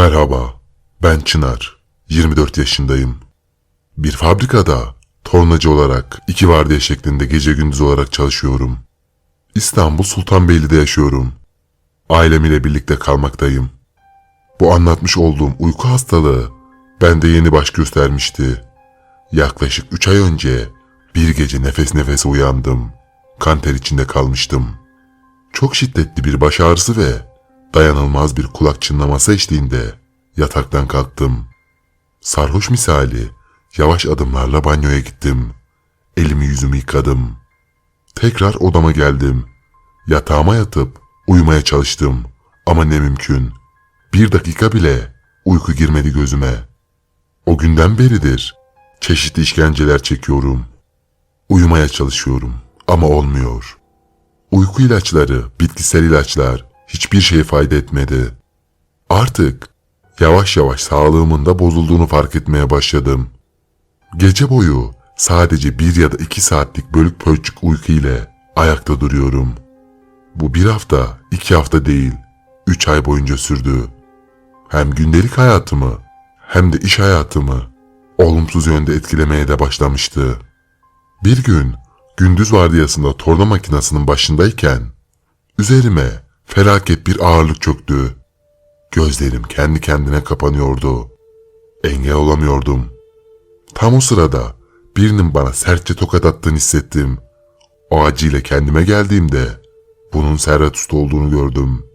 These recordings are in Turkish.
Merhaba, ben Çınar. 24 yaşındayım. Bir fabrikada tornacı olarak iki vardiya şeklinde gece gündüz olarak çalışıyorum. İstanbul Sultanbeyli'de yaşıyorum. Ailem ile birlikte kalmaktayım. Bu anlatmış olduğum uyku hastalığı bende yeni baş göstermişti. Yaklaşık 3 ay önce bir gece nefes nefese uyandım. Kanter içinde kalmıştım. Çok şiddetli bir baş ağrısı ve dayanılmaz bir kulak çınlaması eşliğinde yataktan kalktım. Sarhoş misali yavaş adımlarla banyoya gittim. Elimi yüzümü yıkadım. Tekrar odama geldim. Yatağıma yatıp uyumaya çalıştım ama ne mümkün. Bir dakika bile uyku girmedi gözüme. O günden beridir çeşitli işkenceler çekiyorum. Uyumaya çalışıyorum ama olmuyor. Uyku ilaçları, bitkisel ilaçlar hiçbir şey fayda etmedi. Artık yavaş yavaş sağlığımın da bozulduğunu fark etmeye başladım. Gece boyu sadece bir ya da iki saatlik bölük pörçük uyku ile ayakta duruyorum. Bu bir hafta, iki hafta değil, üç ay boyunca sürdü. Hem gündelik hayatımı hem de iş hayatımı olumsuz yönde etkilemeye de başlamıştı. Bir gün gündüz vardiyasında torna makinesinin başındayken üzerime felaket bir ağırlık çöktü. Gözlerim kendi kendine kapanıyordu. Engel olamıyordum. Tam o sırada birinin bana sertçe tokat attığını hissettim. O acıyla kendime geldiğimde bunun Servet Usta olduğunu gördüm.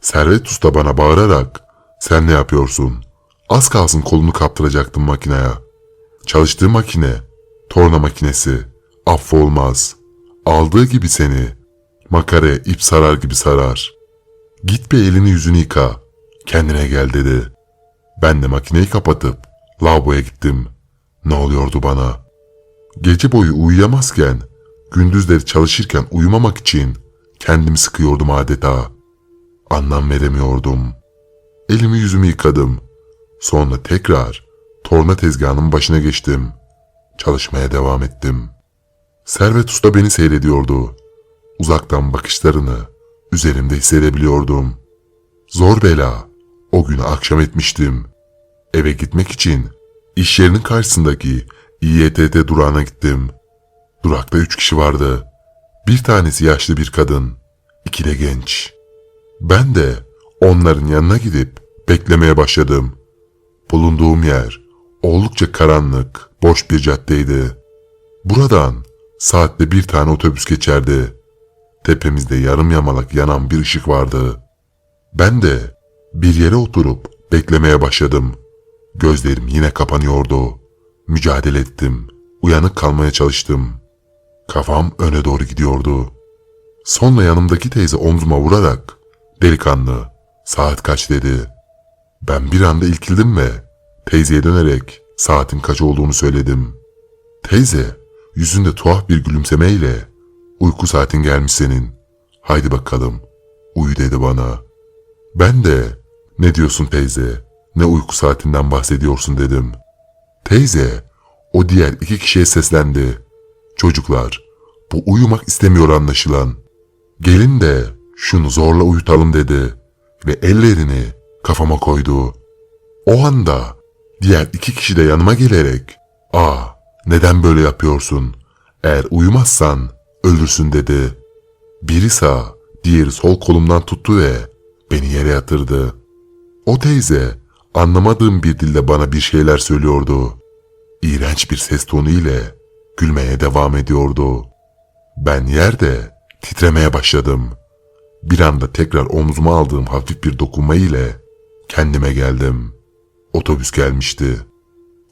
Servet Usta bana bağırarak sen ne yapıyorsun? Az kalsın kolunu kaptıracaktım makineye. Çalıştığı makine, torna makinesi, affı olmaz. Aldığı gibi seni, makaraya ip sarar gibi sarar. Git bir elini yüzünü yıka, kendine gel dedi. Ben de makineyi kapatıp lavaboya gittim. Ne oluyordu bana? Gece boyu uyuyamazken, gündüzleri çalışırken uyumamak için kendimi sıkıyordum adeta. Anlam veremiyordum. Elimi yüzümü yıkadım. Sonra tekrar torna tezgahının başına geçtim. Çalışmaya devam ettim. Servet Usta beni seyrediyordu. Uzaktan bakışlarını üzerimde hissedebiliyordum. Zor bela. O günü akşam etmiştim. Eve gitmek için iş yerinin karşısındaki İETT durağına gittim. Durakta üç kişi vardı. Bir tanesi yaşlı bir kadın, iki de genç. Ben de onların yanına gidip beklemeye başladım. Bulunduğum yer oldukça karanlık, boş bir caddeydi. Buradan saatte bir tane otobüs geçerdi. Tepemizde yarım yamalak yanan bir ışık vardı. Ben de bir yere oturup beklemeye başladım. Gözlerim yine kapanıyordu. Mücadele ettim. Uyanık kalmaya çalıştım. Kafam öne doğru gidiyordu. Sonra yanımdaki teyze omzuma vurarak delikanlı saat kaç dedi. Ben bir anda ilkildim ve teyzeye dönerek saatin kaç olduğunu söyledim. Teyze yüzünde tuhaf bir gülümsemeyle uyku saatin gelmiş senin. Haydi bakalım uyu dedi bana. Ben de ne diyorsun teyze ne uyku saatinden bahsediyorsun dedim. Teyze o diğer iki kişiye seslendi. Çocuklar bu uyumak istemiyor anlaşılan. Gelin de şunu zorla uyutalım dedi ve ellerini kafama koydu. O anda diğer iki kişi de yanıma gelerek ''Aa neden böyle yapıyorsun? Eğer uyumazsan ölürsün.'' dedi. Biri sağ, diğeri sol kolumdan tuttu ve beni yere yatırdı. O teyze anlamadığım bir dilde bana bir şeyler söylüyordu. İğrenç bir ses tonu ile gülmeye devam ediyordu. Ben yerde titremeye başladım. Bir anda tekrar omzuma aldığım hafif bir dokunma ile kendime geldim. Otobüs gelmişti.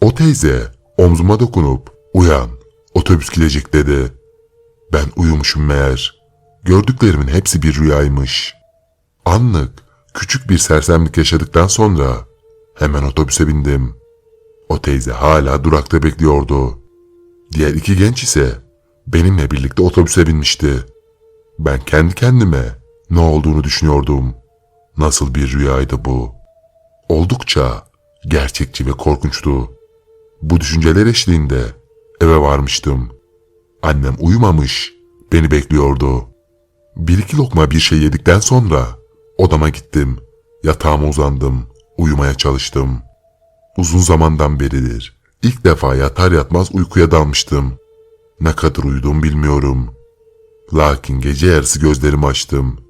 O teyze omzuma dokunup uyan otobüs gidecek dedi. Ben uyumuşum meğer. Gördüklerimin hepsi bir rüyaymış. Anlık küçük bir sersemlik yaşadıktan sonra hemen otobüse bindim. O teyze hala durakta bekliyordu. Diğer iki genç ise benimle birlikte otobüse binmişti. Ben kendi kendime ne olduğunu düşünüyordum. Nasıl bir rüyaydı bu? Oldukça gerçekçi ve korkunçtu. Bu düşünceler eşliğinde eve varmıştım. Annem uyumamış, beni bekliyordu. Bir iki lokma bir şey yedikten sonra odama gittim. Yatağıma uzandım, uyumaya çalıştım. Uzun zamandan beridir. İlk defa yatar yatmaz uykuya dalmıştım. Ne kadar uyudum bilmiyorum. Lakin gece yarısı gözlerimi açtım.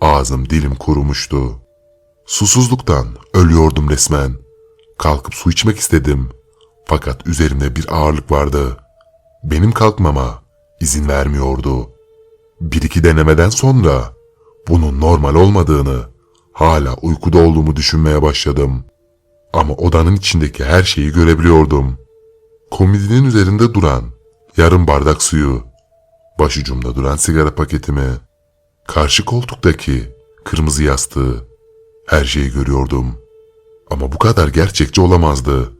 Ağzım dilim kurumuştu. Susuzluktan ölüyordum resmen. Kalkıp su içmek istedim. Fakat üzerimde bir ağırlık vardı. Benim kalkmama izin vermiyordu. Bir iki denemeden sonra bunun normal olmadığını, hala uykuda olduğumu düşünmeye başladım. Ama odanın içindeki her şeyi görebiliyordum. Komodinin üzerinde duran yarım bardak suyu, başucumda duran sigara paketimi, karşı koltuktaki kırmızı yastığı, her şeyi görüyordum. Ama bu kadar gerçekçi olamazdı.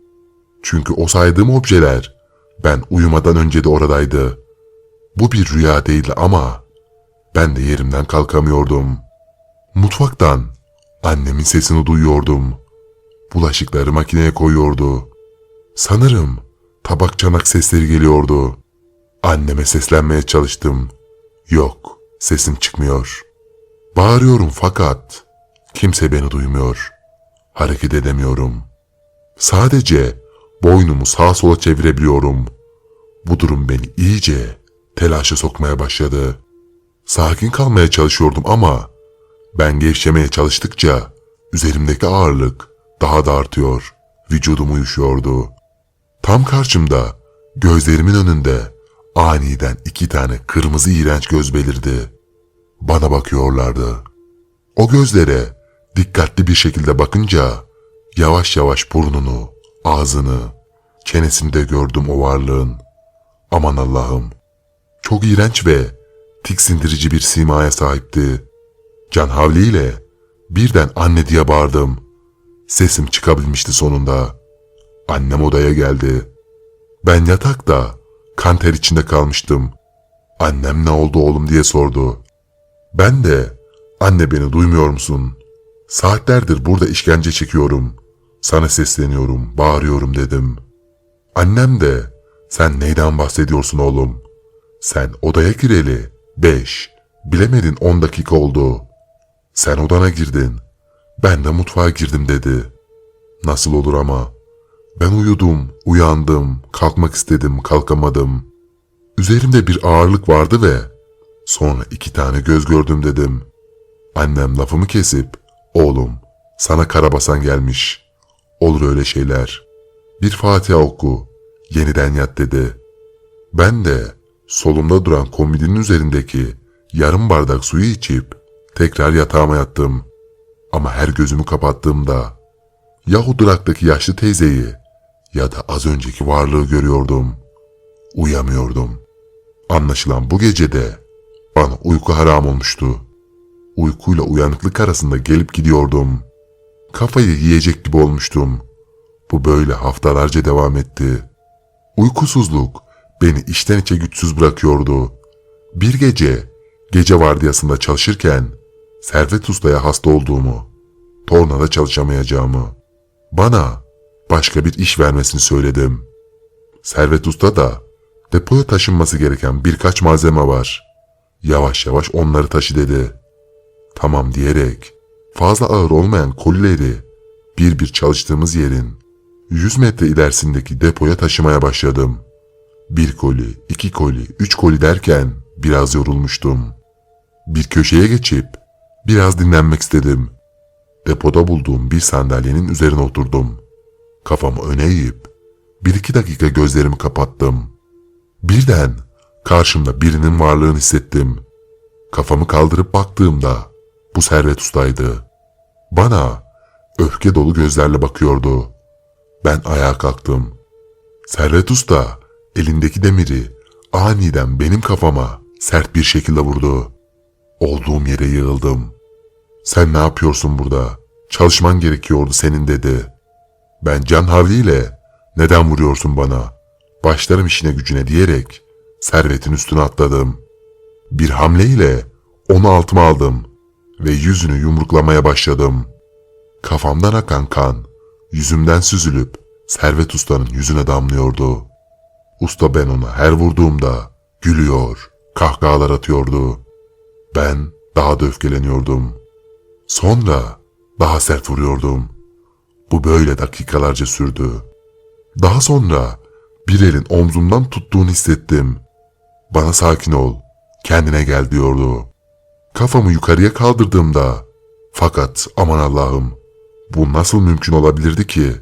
Çünkü o saydığım objeler ben uyumadan önce de oradaydı. Bu bir rüya değildi ama ben de yerimden kalkamıyordum. Mutfaktan annemin sesini duyuyordum. Bulaşıkları makineye koyuyordu. Sanırım tabak çanak sesleri geliyordu. Anneme seslenmeye çalıştım. Yok, sesim çıkmıyor. Bağırıyorum fakat kimse beni duymuyor. Hareket edemiyorum. Sadece boynumu sağa sola çevirebiliyorum. Bu durum beni iyice telaşa sokmaya başladı. Sakin kalmaya çalışıyordum ama ben gevşemeye çalıştıkça üzerimdeki ağırlık daha da artıyor. Vücudum uyuşuyordu. Tam karşımda gözlerimin önünde aniden iki tane kırmızı iğrenç göz belirdi. Bana bakıyorlardı. O gözlere dikkatli bir şekilde bakınca yavaş yavaş burnunu, ağzını, çenesini de gördüm o varlığın. Aman Allah'ım. Çok iğrenç ve tiksindirici bir simaya sahipti. Can havliyle birden anne diye bağırdım. Sesim çıkabilmişti sonunda. Annem odaya geldi. Ben yatakta kan ter içinde kalmıştım. Annem ne oldu oğlum diye sordu. Ben de anne beni duymuyor musun? Saatlerdir burada işkence çekiyorum. Sana sesleniyorum, bağırıyorum dedim. Annem de sen neyden bahsediyorsun oğlum? Sen odaya gireli beş, bilemedin on dakika oldu. Sen odana girdin. Ben de mutfağa girdim dedi. Nasıl olur ama? Ben uyudum, uyandım, kalkmak istedim, kalkamadım. Üzerimde bir ağırlık vardı ve sonra iki tane göz gördüm dedim. Annem lafımı kesip, oğlum sana karabasan gelmiş. Olur öyle şeyler. Bir Fatiha oku, yeniden yat dedi. Ben de solumda duran komodinin üzerindeki yarım bardak suyu içip tekrar yatağıma yattım. Ama her gözümü kapattığımda ya o duraktaki yaşlı teyzeyi ya da az önceki varlığı görüyordum. Uyamıyordum. Anlaşılan bu gecede bana uyku haram olmuştu. Uykuyla uyanıklık arasında gelip gidiyordum. Kafayı yiyecek gibi olmuştum. Bu böyle haftalarca devam etti. Uykusuzluk beni içten içe güçsüz bırakıyordu. Bir gece, gece vardiyasında çalışırken Servet Usta'ya hasta olduğumu, tornada çalışamayacağımı, bana başka bir iş vermesini söyledim. Servet Usta da depoya taşınması gereken birkaç malzeme var. Yavaş yavaş onları taşı dedi. Tamam diyerek fazla ağır olmayan kolileri bir bir çalıştığımız yerin 100 metre ilerisindeki depoya taşımaya başladım. Bir koli, iki koli, üç koli derken biraz yorulmuştum. Bir köşeye geçip biraz dinlenmek istedim. Depoda bulduğum bir sandalyenin üzerine oturdum. Kafamı öne eğip bir iki dakika gözlerimi kapattım. Birden karşımda birinin varlığını hissettim. Kafamı kaldırıp baktığımda bu Servet Usta'ydı. Bana öfke dolu gözlerle bakıyordu. Ben ayağa kalktım. Servet Usta elindeki demiri aniden benim kafama sert bir şekilde vurdu. Olduğum yere yığıldım. Sen ne yapıyorsun burada? Çalışman gerekiyordu senin dedi. Ben can havliyle neden vuruyorsun bana? Başlarım işine gücüne diyerek servetin üstüne atladım. Bir hamleyle onu altıma aldım ve yüzünü yumruklamaya başladım. Kafamdan akan kan yüzümden süzülüp Servet Usta'nın yüzüne damlıyordu. Usta ben ona her vurduğumda gülüyor, kahkahalar atıyordu. Ben daha da öfkeleniyordum. Sonra daha sert vuruyordum. Bu böyle dakikalarca sürdü. Daha sonra bir elin omzumdan tuttuğunu hissettim. Bana sakin ol, kendine gel diyordu. Kafamı yukarıya kaldırdığımda fakat aman Allah'ım bu nasıl mümkün olabilirdi ki?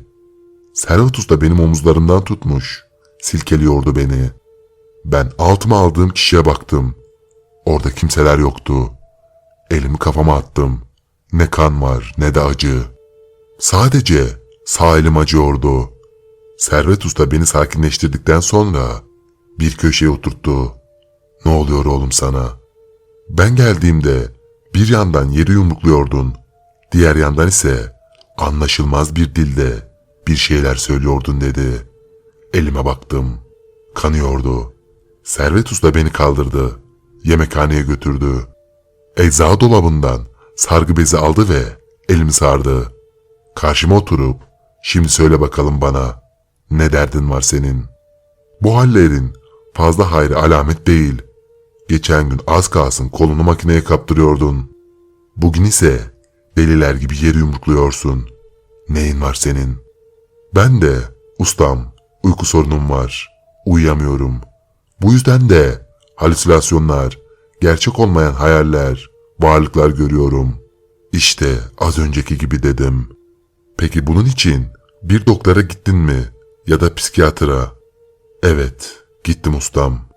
Servet Usta benim omuzlarımdan tutmuş, silkeliyordu beni. Ben altıma aldığım kişiye baktım. Orada kimseler yoktu. Elimi kafama attım. Ne kan var ne de acı. Sadece sağ elim acıyordu. Servet Usta beni sakinleştirdikten sonra bir köşeye oturttu. Ne oluyor oğlum sana? Ben geldiğimde bir yandan yeri yumrukluyordun. Diğer yandan ise anlaşılmaz bir dilde bir şeyler söylüyordun dedi. Elime baktım. Kanıyordu. Servet Usta beni kaldırdı. Yemekhaneye götürdü. Eczacı dolabından sargı bezi aldı ve elimi sardı. Karşıma oturup şimdi söyle bakalım bana ne derdin var senin? Bu hallerin fazla hayrı alamet değil. Geçen gün az kalsın kolunu makineye kaptırıyordun. Bugün ise deliler gibi yeri yumrukluyorsun. Neyin var senin? Ben de ustam uyku sorunum var. Uyuyamıyorum. Bu yüzden de halüsinasyonlar, gerçek olmayan hayaller, varlıklar görüyorum. İşte az önceki gibi dedim. Peki bunun için bir doktora gittin mi ya da psikiyatra? Evet, gittim ustam.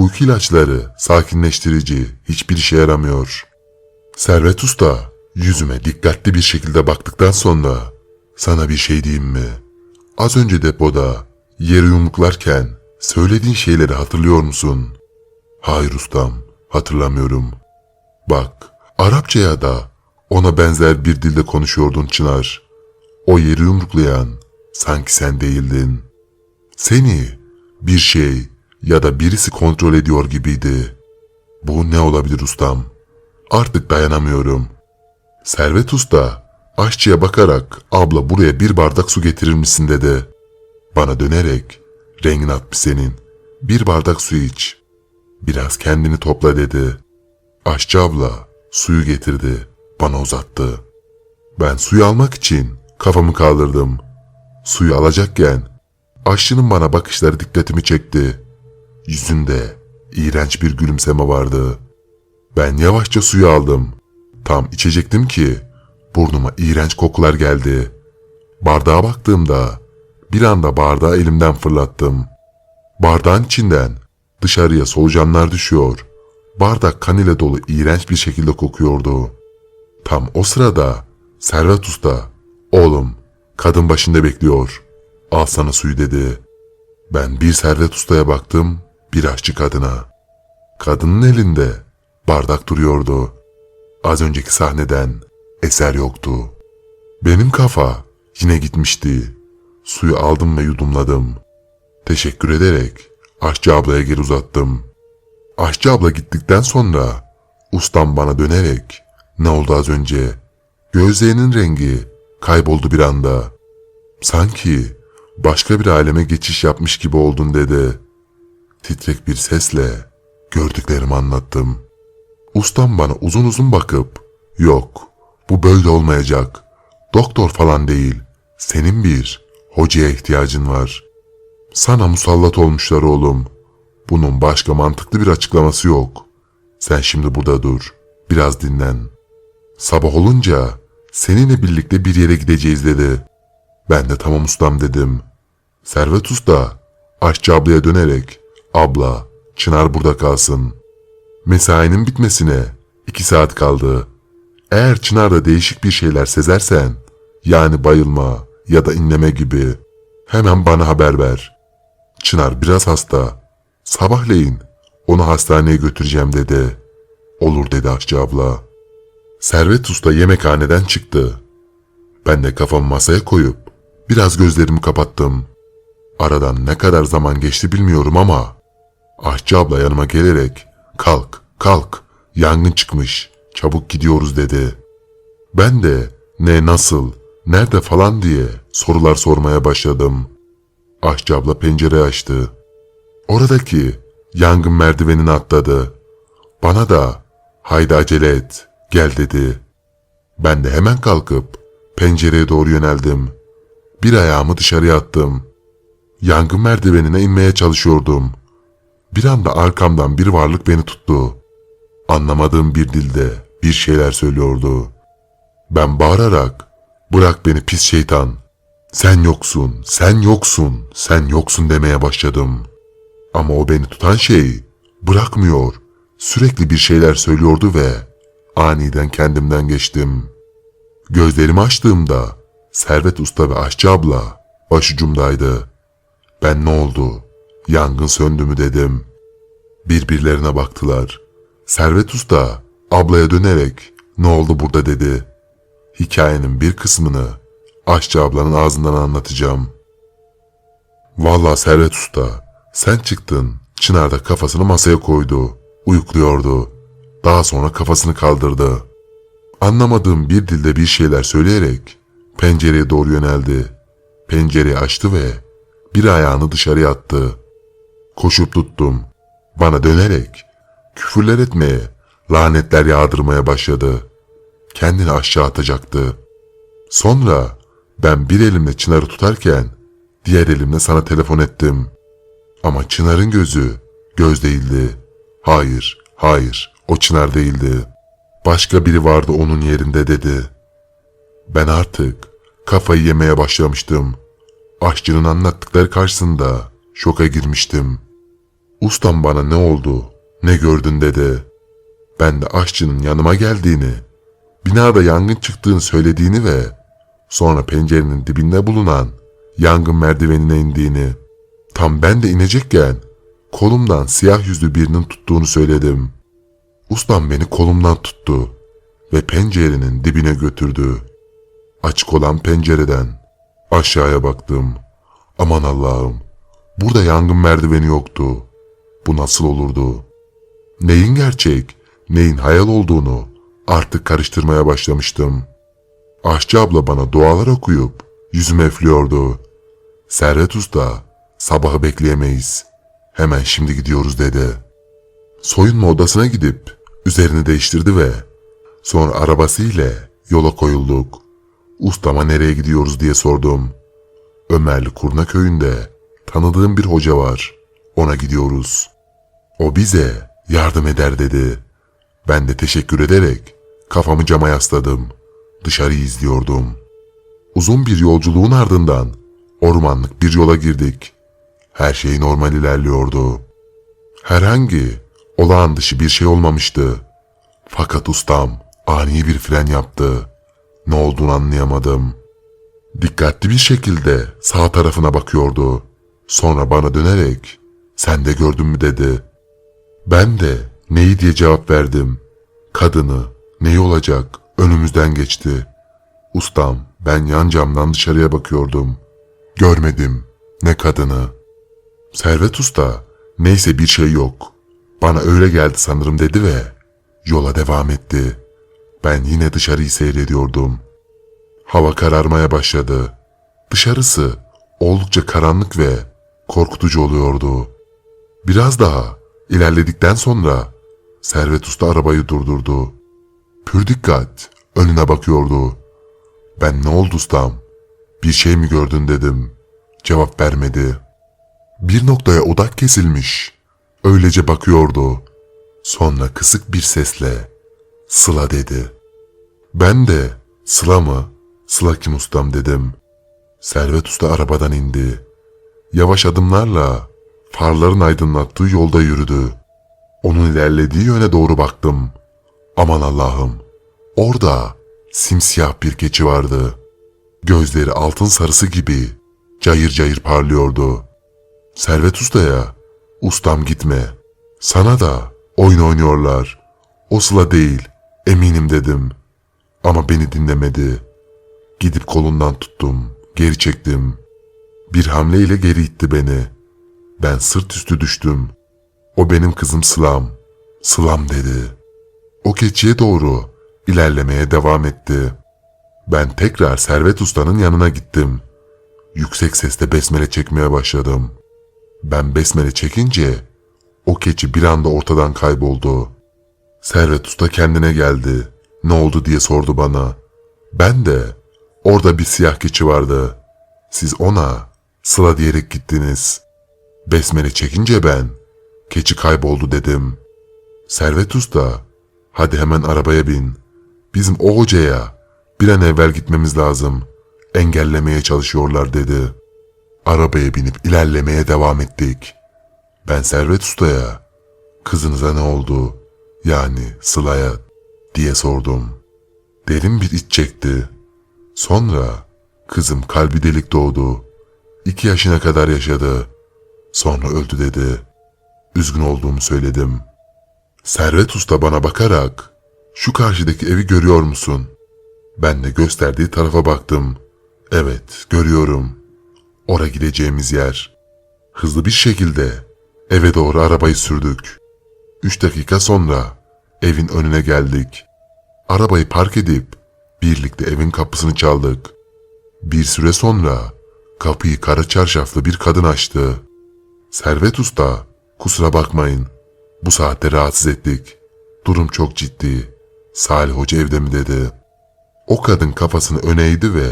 Uyku ilaçları, sakinleştirici hiçbir işe yaramıyor. Servet Usta yüzüme dikkatli bir şekilde baktıktan sonra sana bir şey diyeyim mi? Az önce depoda yeri yumruklarken söylediğin şeyleri hatırlıyor musun? Hayır ustam, hatırlamıyorum. Bak, Arapçaya da ona benzer bir dilde konuşuyordun Çınar. O yeri yumruklayan sanki sen değildin. Seni bir şey ya da birisi kontrol ediyor gibiydi. Bu ne olabilir ustam? Artık dayanamıyorum. Servet Usta aşçıya bakarak abla buraya bir bardak su getirir misin dedi. Bana dönerek rengin atmış senin. Bir bardak su iç. Biraz kendini topla dedi. Aşçı abla suyu getirdi. Bana uzattı. Ben suyu almak için kafamı kaldırdım. Suyu alacakken aşçının bana bakışları dikkatimi çekti. Yüzünde iğrenç bir gülümseme vardı. Ben yavaşça suyu aldım. Tam içecektim ki burnuma iğrenç kokular geldi. Bardağa baktığımda bir anda bardağı elimden fırlattım. Bardağın içinden dışarıya solucanlar düşüyor. Bardak kan ile dolu iğrenç bir şekilde kokuyordu. Tam o sırada Servet Usta, oğlum kadın başında bekliyor. Al sana suyu dedi. Ben bir Servet Usta'ya baktım, bir aşçı kadına. Kadının elinde bardak duruyordu. Az önceki sahneden eser yoktu. Benim kafa yine gitmişti. Suyu aldım ve yudumladım. Teşekkür ederek aşçı ablaya geri uzattım. Aşçı abla gittikten sonra ustam bana dönerek ne oldu az önce? Gözlerinin rengi kayboldu bir anda. Sanki başka bir aleme geçiş yapmış gibi oldun dedi. Titrek bir sesle gördüklerimi anlattım. Ustam bana uzun uzun bakıp yok bu böyle olmayacak. Doktor falan değil. Senin bir hocaya ihtiyacın var. Sana musallat olmuşlar oğlum. Bunun başka mantıklı bir açıklaması yok. Sen şimdi burada dur. Biraz dinlen. Sabah olunca seninle birlikte bir yere gideceğiz dedi. Ben de tamam ustam dedim. Servet Usta aşçı ablaya dönerek abla Çınar burada kalsın. Mesainin bitmesine iki saat kaldı. Eğer Çınar'da değişik bir şeyler sezersen yani bayılma ya da inleme gibi hemen bana haber ver. Çınar biraz hasta. Sabahleyin onu hastaneye götüreceğim dedi. Olur dedi aşçı abla. Servet Usta yemekhaneden çıktı. Ben de kafamı masaya koyup biraz gözlerimi kapattım. Aradan ne kadar zaman geçti bilmiyorum ama aşçı abla yanıma gelerek kalk kalk yangın çıkmış çabuk gidiyoruz dedi. Ben de ne nasıl nerede falan diye sorular sormaya başladım. Aşçı abla pencere açtı. Oradaki yangın merdivenini atladı. Bana da haydi acele et gel dedi. Ben de hemen kalkıp pencereye doğru yöneldim. bir ayağımı dışarıya attım. Yangın merdivenine inmeye çalışıyordum. Bir anda arkamdan bir varlık beni tuttu. Anlamadığım bir dilde bir şeyler söylüyordu. Ben bağırarak bırak beni pis şeytan. Sen yoksun, sen yoksun, sen yoksun demeye başladım. Ama o beni tutan şey bırakmıyor. Sürekli bir şeyler söylüyordu ve aniden kendimden geçtim. Gözlerimi açtığımda Servet Usta ve Aşçı abla başucumdaydı. Ben ne oldu? Yangın söndü mü dedim. Birbirlerine baktılar. Servet Usta ablaya dönerek ne oldu burada dedi. Hikayenin bir kısmını Aşçı ablanın ağzından anlatacağım. Vallahi Servet Usta sen çıktın. Çınar da kafasını masaya koydu. Uyukluyordu. Daha sonra kafasını kaldırdı. Anlamadığım bir dilde bir şeyler söyleyerek pencereye doğru yöneldi. Pencereyi açtı ve bir ayağını dışarıya attı. Koşup tuttum. Bana dönerek küfürler etmeye, lanetler yağdırmaya başladı. Kendini aşağı atacaktı. Sonra ben bir elimle Çınar'ı tutarken diğer elimle sana telefon ettim. Ama Çınar'ın gözü göz değildi. Hayır, hayır o Çınar değildi. Başka biri vardı onun yerinde dedi. Ben artık kafayı yemeye başlamıştım. Aşçının anlattıkları karşısında şoka girmiştim. Ustam bana ne oldu, ne gördün dedi. Ben de aşçının yanıma geldiğini, binada yangın çıktığını söylediğini ve sonra pencerenin dibinde bulunan yangın merdivenine indiğini, tam ben de inecekken kolumdan siyah yüzlü birinin tuttuğunu söyledim. Ustam beni kolumdan tuttu ve pencerenin dibine götürdü. Açık olan pencereden aşağıya baktım. Aman Allah'ım, burada yangın merdiveni yoktu. Bu nasıl olurdu? Neyin gerçek, neyin hayal olduğunu artık karıştırmaya başlamıştım. Aşçı abla bana dualar okuyup yüzüme üflüyordu. Servet Usta, sabahı bekleyemeyiz. Hemen şimdi gidiyoruz dedi. Soyunma odasına gidip üzerini değiştirdi ve sonra arabası ile yola koyulduk. Ustama nereye gidiyoruz diye sordum. Ömerli Kurna köyünde tanıdığım bir hoca var. Ona gidiyoruz. O bize yardım eder dedi. Ben de teşekkür ederek kafamı cama yasladım. Dışarıyı izliyordum. Uzun bir yolculuğun ardından ormanlık bir yola girdik. Her şey normal ilerliyordu. Herhangi olağan dışı bir şey olmamıştı. Fakat ustam ani bir fren yaptı. Ne olduğunu anlayamadım. Dikkatli bir şekilde sağ tarafına bakıyordu. Sonra bana dönerek sen de gördün mü dedi. Ben de neyi diye cevap verdim. Kadını neyi olacak önümüzden geçti. Ustam ben yan camdan dışarıya bakıyordum. Görmedim ne kadını. Servet Usta neyse bir şey yok. Bana öyle geldi sanırım dedi ve yola devam etti. Ben yine dışarıyı seyrediyordum. Hava kararmaya başladı. Dışarısı oldukça karanlık ve korkutucu oluyordu. Biraz daha ilerledikten sonra Servet Usta arabayı durdurdu. Pür dikkat önüne bakıyordu. Ben ne oldu ustam? Bir şey mi gördün dedim. Cevap vermedi. Bir noktaya odak kesilmiş. Öylece bakıyordu. Sonra kısık bir sesle Sıla dedi. Ben de Sıla mı? Sıla kim ustam dedim. Servet Usta arabadan indi. Yavaş adımlarla farların aydınlattığı yolda yürüdü. Onun ilerlediği yöne doğru baktım. Aman Allah'ım. Orada simsiyah bir keçi vardı. Gözleri altın sarısı gibi cayır cayır parlıyordu. Servet Usta'ya, ustam gitme. Sana da oyun oynuyorlar. O sıla değil, eminim dedim. Ama beni dinlemedi. Gidip kolundan tuttum, geri çektim. Bir hamleyle geri itti beni. Ben sırt üstü düştüm. O benim kızım Sılam. Sılam dedi. O keçiye doğru ilerlemeye devam etti. Ben tekrar Servet Usta'nın yanına gittim. Yüksek sesle besmele çekmeye başladım. Ben besmele çekince o keçi bir anda ortadan kayboldu. Servet Usta kendine geldi. Ne oldu diye sordu bana. Ben de orada bir siyah keçi vardı. Siz ona sıla diyerek gittiniz. Besmele çekince ben keçi kayboldu dedim. Servet Usta hadi hemen arabaya bin. Bizim o hocaya bir an evvel gitmemiz lazım. Engellemeye çalışıyorlar dedi. Arabaya binip ilerlemeye devam ettik. Ben Servet Usta'ya kızınıza ne oldu yani Sıla'ya diye sordum. Derin bir iç çekti. Sonra kızım kalbi delik doğdu. İki yaşına kadar yaşadı. Sonra öldü dedi. Üzgün olduğumu söyledim. Servet Usta bana bakarak şu karşıdaki evi görüyor musun? Ben de gösterdiği tarafa baktım. Evet görüyorum. Ora gideceğimiz yer. Hızlı bir şekilde eve doğru arabayı sürdük. Üç dakika sonra evin önüne geldik. Arabayı park edip birlikte evin kapısını çaldık. Bir süre sonra kapıyı kara çarşaflı bir kadın açtı. Servet Usta, kusura bakmayın. Bu saatte rahatsız ettik. Durum çok ciddi. Salih Hoca evde mi dedi. O kadın kafasını öne eğdi ve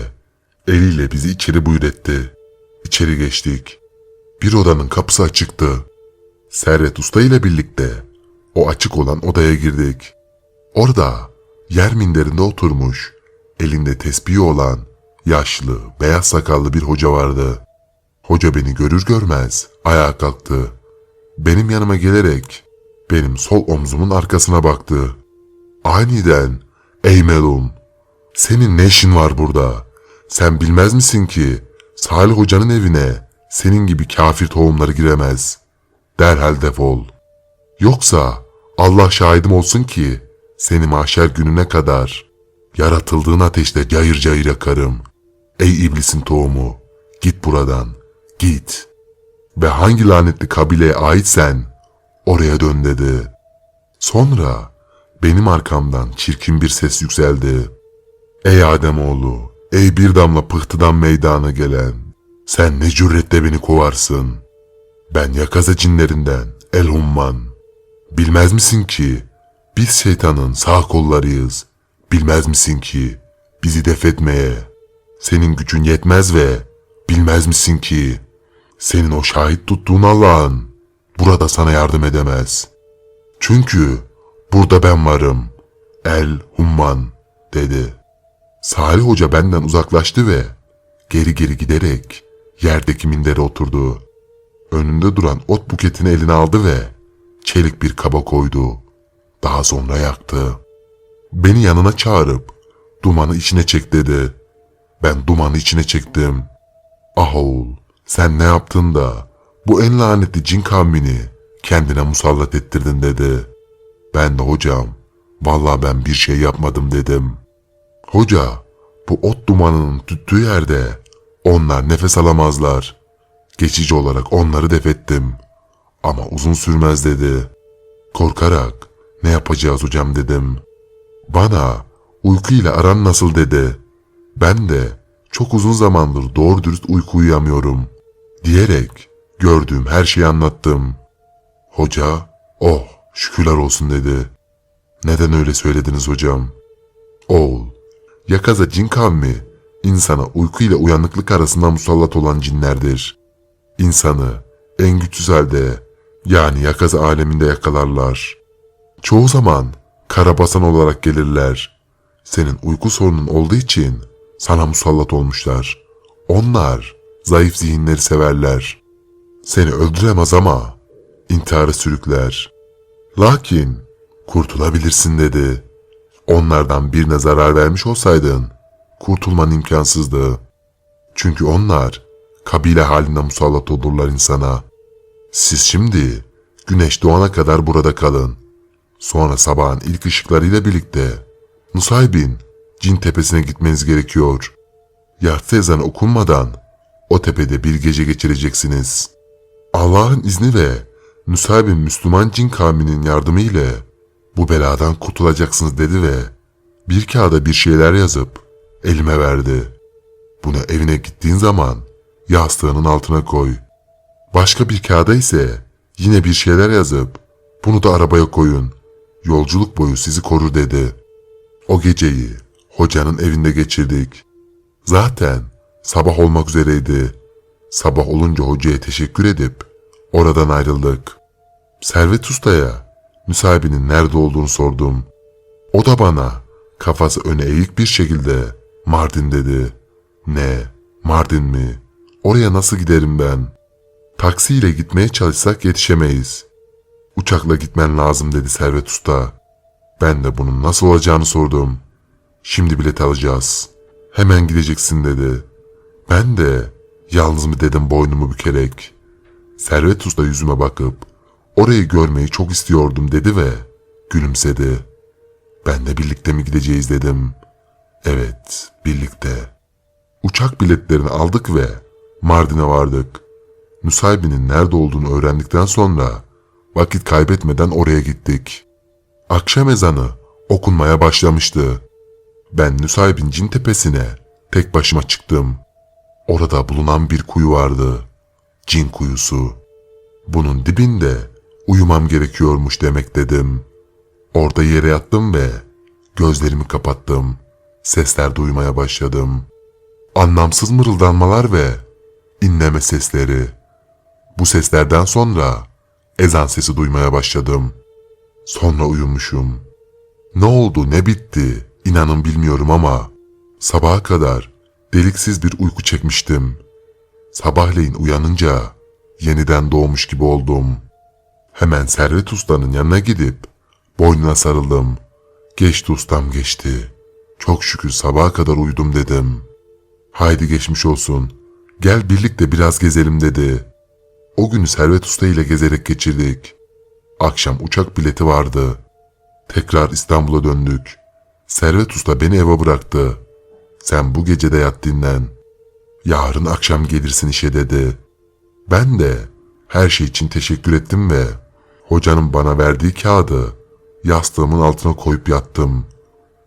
eliyle bizi içeri buyur etti. İçeri geçtik. Bir odanın kapısı açıktı. Servet Usta ile birlikte o açık olan odaya girdik. Orada yer minderinde oturmuş, elinde tesbihi olan yaşlı, beyaz sakallı bir hoca vardı. Hoca beni görür görmez ayağa kalktı. Benim yanıma gelerek benim sol omzumun arkasına baktı. Aniden ey melun senin ne işin var burada? Sen bilmez misin ki Salih Hoca'nın evine senin gibi kafir tohumları giremez. Derhal defol. Yoksa Allah şahidim olsun ki seni mahşer gününe kadar yaratıldığın ateşte cayır cayır yakarım. Ey iblisin tohumu git buradan git. Ve hangi lanetli kabileye aitsen oraya dön dedi. Sonra benim arkamdan çirkin bir ses yükseldi. Ey Ademoğlu, ey bir damla pıhtıdan meydana gelen, sen ne cüretle beni kovarsın? Ben yakaza cinlerinden El Humman. Bilmez misin ki biz şeytanın sağ kollarıyız. Bilmez misin ki bizi def etmeye senin gücün yetmez ve bilmez misin ki senin o şahit tuttuğun Allah'ın burada sana yardım edemez. Çünkü burada ben varım. El Humman dedi. Salih Hoca benden uzaklaştı ve geri geri giderek yerdeki mindere oturdu. Önünde duran ot buketini eline aldı ve çelik bir kaba koydu. Daha sonra yaktı. Beni yanına çağırıp dumanı içine çek dedi. Ben dumanı içine çektim. Ah oğul sen ne yaptın da bu en lanetli cin kavmini kendine musallat ettirdin dedi. Ben de hocam vallahi ben bir şey yapmadım dedim. Hoca bu ot dumanının tüttüğü yerde onlar nefes alamazlar. Geçici olarak onları def ettim. Ama uzun sürmez dedi. Korkarak ne yapacağız hocam dedim. Bana uyku ile aran nasıl dedi. Ben de çok uzun zamandır doğru dürüst uyku uyuyamıyorum. Diyerek gördüğüm her şeyi anlattım. Hoca oh şükürler olsun dedi. Neden öyle söylediniz hocam? Oğul yakaza cin kavmi insana uyku ile uyanıklık arasında musallat olan cinlerdir. İnsanı en güçsüz halde yani yakaza aleminde yakalarlar. Çoğu zaman karabasan olarak gelirler. Senin uyku sorunun olduğu için sana musallat olmuşlar. Onlar zayıf zihinleri severler. Seni öldüremez ama intihara sürükler. Lakin kurtulabilirsin dedi. Onlardan birine zarar vermiş olsaydın kurtulman imkansızdı. Çünkü onlar kabile halinde musallat olurlar insana. Siz şimdi güneş doğana kadar burada kalın. Sonra sabahın ilk ışıklarıyla birlikte Nusaybin cin tepesine gitmeniz gerekiyor. Yatsı ezanı okunmadan o tepede bir gece geçireceksiniz. Allah'ın izni ve Nusaybin Müslüman cin kavminin yardımı ile bu beladan kurtulacaksınız dedi ve bir kağıda bir şeyler yazıp elime verdi. Bunu evine gittiğin zaman yastığının altına koy. Başka bir kağıda ise yine bir şeyler yazıp bunu da arabaya koyun. Yolculuk boyu sizi korur dedi. O geceyi hocanın evinde geçirdik. Zaten Sabah olmak üzereydi. Sabah olunca hocaya teşekkür edip oradan ayrıldık. Servet Usta'ya müsahibinin nerede olduğunu sordum. O da bana kafası öne eğik bir şekilde Mardin dedi. Ne? Mardin mi? Oraya nasıl giderim ben? Taksiyle gitmeye çalışsak yetişemeyiz. Uçakla gitmen lazım dedi Servet Usta. Ben de bunun nasıl olacağını sordum. Şimdi bilet alacağız. Hemen gideceksin dedi. Ben de yalnız mı dedim boynumu bükerek. Servet Usta yüzüme bakıp orayı görmeyi çok istiyordum dedi ve gülümsedi. Ben de birlikte mi gideceğiz dedim. Evet, birlikte. Uçak biletlerini aldık ve Mardin'e vardık. Müsahibinin nerede olduğunu öğrendikten sonra vakit kaybetmeden oraya gittik. Akşam ezanı okunmaya başlamıştı. Ben Nusaybin cin tepesine tek başıma çıktım. Orada bulunan bir kuyu vardı. Cin kuyusu. Bunun dibinde uyumam gerekiyormuş demek dedim. Orada yere yattım ve gözlerimi kapattım. Sesler duymaya başladım. Anlamsız mırıldanmalar ve inleme sesleri. Bu seslerden sonra ezan sesi duymaya başladım. Sonra uyumuşum. Ne oldu ne bitti inanın bilmiyorum ama sabaha kadar deliksiz bir uyku çekmiştim. Sabahleyin uyanınca yeniden doğmuş gibi oldum. Hemen Servet Usta'nın yanına gidip boynuna sarıldım. Geçti ustam geçti. Çok şükür sabaha kadar uyudum dedim. Haydi geçmiş olsun. Gel birlikte biraz gezelim dedi. O günü Servet Usta ile gezerek geçirdik. Akşam uçak bileti vardı. Tekrar İstanbul'a döndük. Servet Usta beni eve bıraktı. Sen bu gece de yat dinlen. Yarın akşam gelirsin işe dedi. Ben de her şey için teşekkür ettim ve hocanın bana verdiği kağıdı yastığımın altına koyup yattım.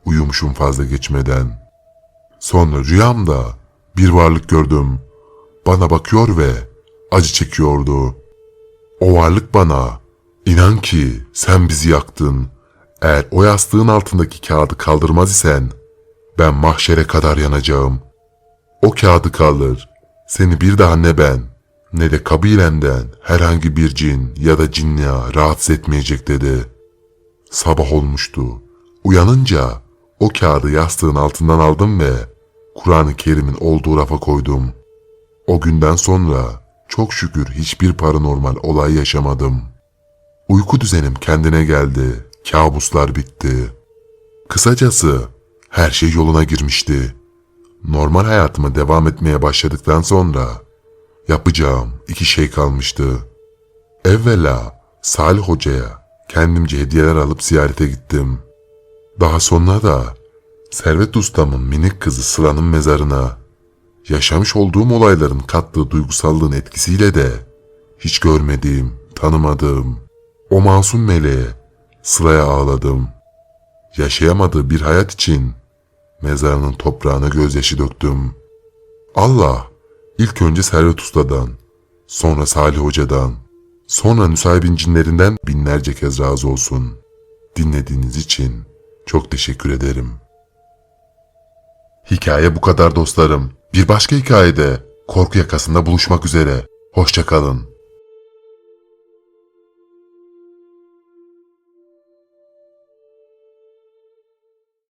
Uyumuşum fazla geçmeden. Sonra rüyamda bir varlık gördüm. Bana bakıyor ve acı çekiyordu. O varlık bana, inan ki sen bizi yaktın. Eğer o yastığın altındaki kağıdı kaldırmaz isen, ben mahşere kadar yanacağım. O kağıdı kaldır. Seni bir daha ne ben, ne de kabilenden herhangi bir cin ya da cinniya rahatsız etmeyecek dedi. Sabah olmuştu. Uyanınca o kağıdı yastığın altından aldım ve Kur'an-ı Kerim'in olduğu rafa koydum. O günden sonra çok şükür hiçbir paranormal olay yaşamadım. Uyku düzenim kendine geldi. Kabuslar bitti. Kısacası her şey yoluna girmişti. Normal hayatıma devam etmeye başladıktan sonra yapacağım iki şey kalmıştı. Evvela Salih Hoca'ya kendimce hediyeler alıp ziyarete gittim. Daha sonra da Servet Ustam'ın minik kızı Sıla'nın mezarına yaşamış olduğum olayların kattığı duygusallığın etkisiyle de hiç görmediğim, tanımadığım o masum meleğe Sıla'ya ağladım. Yaşayamadığı bir hayat için mezarının toprağına gözyaşı döktüm. Allah ilk önce Servet Usta'dan, sonra Salih Hoca'dan, sonra Nüsaybin cinlerinden binlerce kez razı olsun. Dinlediğiniz için çok teşekkür ederim. Hikaye bu kadar dostlarım. Bir başka hikayede korku yakasında buluşmak üzere. Hoşçakalın.